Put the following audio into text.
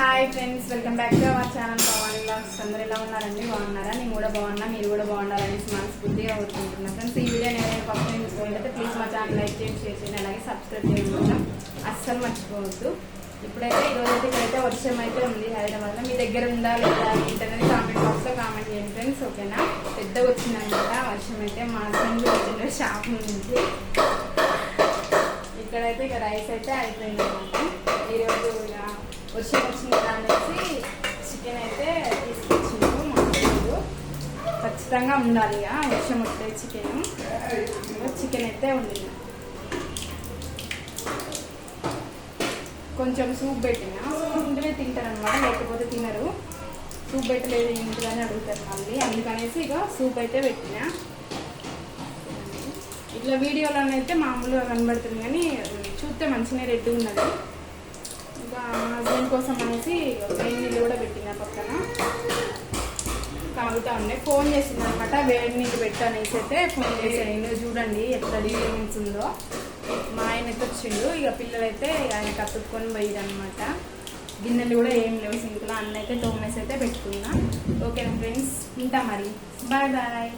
Hi friends welcome back to our channel బాగుంది blogs అందరూ ఎలా ఉన్నారండి? బాగున్నారా? నేను కూడా బాగున్నా మీరు కూడా బాగున్నారనేసి మనస్ఫూర్తిగా కోరుకుంటున్నాను ఫ్రెండ్స్ ఈ వీడియో నేను ఫస్ట్ టైం చూసుకుంటే ప్లీజ్ మా ఛానల్ లైక్ చేసి షేర్ చేయండి అలాగే సబ్స్క్రైబ్ చేయకుండా అస్సలు మర్చిపోవద్దు. ఇప్పుడైతే ఈరోజు అయితే ఇక్కడైతే వర్షం అయితే ఉంది. హైదరాబాద్లో మీ దగ్గర ఉందా లేదా ఏంటనేది కామెంట్ బాక్స్లో కామెంట్ చేయండి ఫ్రెండ్స్ ఓకేనా పెద్దగా వచ్చిందనమాట వర్షం అయితే మా హస్బెండ్ వచ్చిన షాప్ నుంచి. ఇక్కడైతే ఇక రైస్ అయితే అయిపోయింది అనమాట ఈరోజు వర్షం అనేసి చికెన్ అయితే తీసుకొచ్చిండు మా ఖచ్చితంగా ఉండాలి ఇక వర్షం వస్తే చికెన్. చికెన్ అయితే ఉండింది కొంచెం సూప్ పెట్టిన. సూప్ ఉంటేనే తింటారనమాట లేకపోతే తినరు. సూప్ పెట్టలేదు ఏంటిదని అడుగుతారు మళ్ళీ. అందుకనేసి ఇక సూప్ అయితే పెట్టిన. ఇట్లా వీడియోలోనైతే మామూలుగా కనబడుతుంది కానీ చూస్తే మంచిగా రెడ్ ఉన్నది. ఇంకా హస్బెండ్ కోసం అనేసి వేడి నీళ్ళు కూడా పెట్టిన పక్కన. కాగుతా ఉండే. ఫోన్ చేసింది అనమాట వేడి నీళ్ళు పెట్టు అనేసి అయితే ఫోన్ చేసాను చూడండి ఎంత డిఫరెన్స్ ఉందో. మా ఆయన అయితే వచ్చిండు. ఇక పిల్లలైతే ఆయన కత్తుకొని పోయిరనమాట. గిన్నెలు కూడా ఏం లేవు సింక్లో. అన్నైతే అయితే అయితే పెట్టుకున్నా. ఓకేనా ఫ్రెండ్స్? ఉంటా మరి. Bye bye.